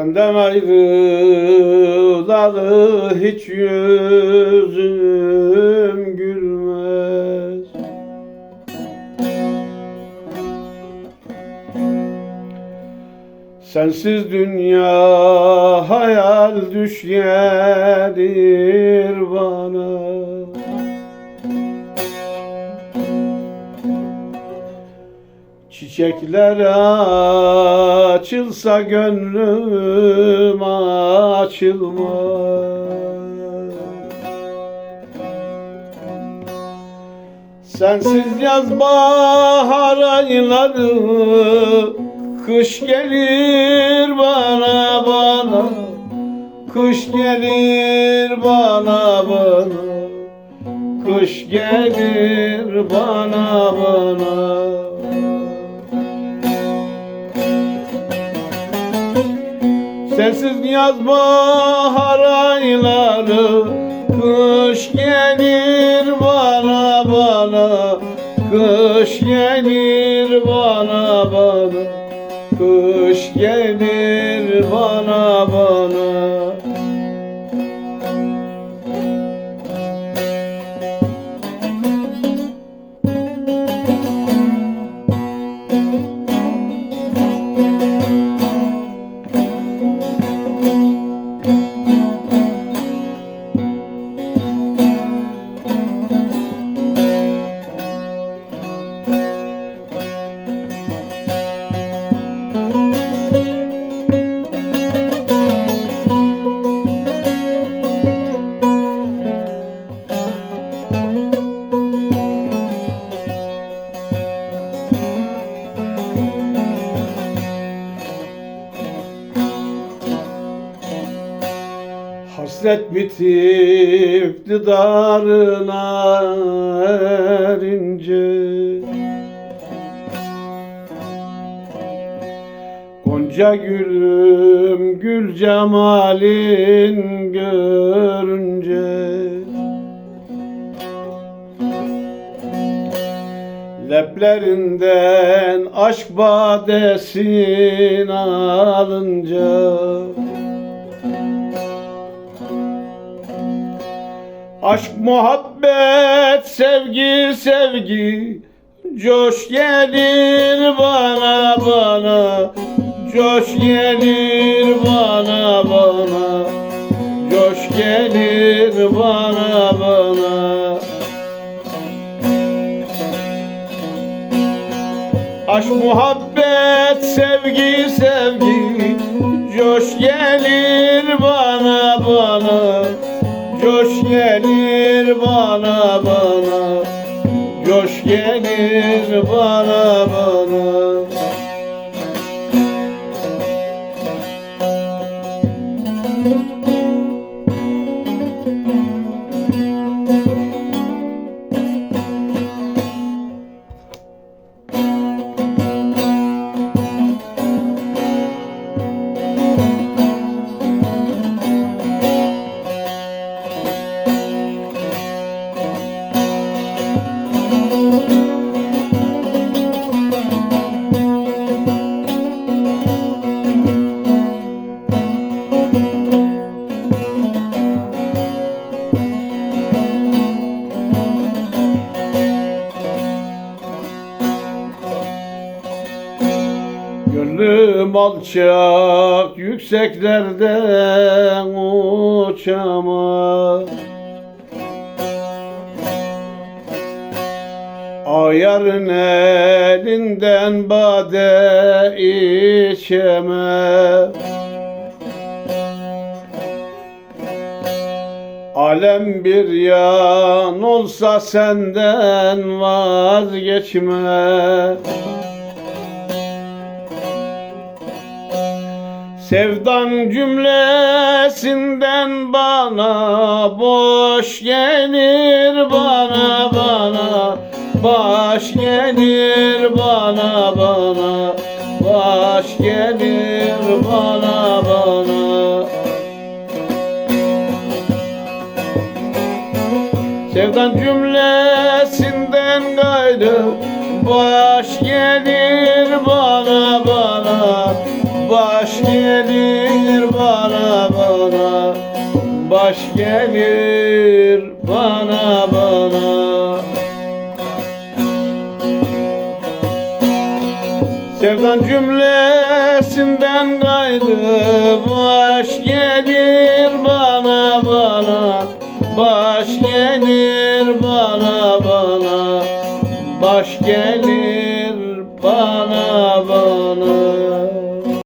Senden ayrılalı hiç yüzüm gülmez. Sensiz dünya hayal düş Çiçekler açılsa gönlüm açılmaz. Sensiz yaz bahar ayları Kış gelir bana bana. Kış gelir bana bana. Kış gelir bana bana Sensiz yaz bahar ayları Kış gelir bana bana Kış gelir bana bana Kış gelir bana bana Hasret bitip didarına erince Gonca gülüm gül cemalin görünce Leplerinden aşk badesin alınca Aşk, muhabbet, sevgi, sevgi. Coş gelir bana bana. Coş gelir bana bana. Coş gelir bana bana. Aşk, muhabbet, sevgi, gelir bana bana Gönlüm alçak yükseklerden uçamaz. Ayarın elinden bade içemem Alem bir yan olsa senden vazgeçmem Sevdan cümlesinden bana boş gelir bana bana. Baş gelir bana bana. Baş gelir bana bana. Sevdan cümlesinden gayrı Baş gelir bana baş gelir bana bana. Baş gelir bana bana. Sevdan cümlesinden kaydı Baş gelir bana bana. Baş gelir bana bana. Baş gelir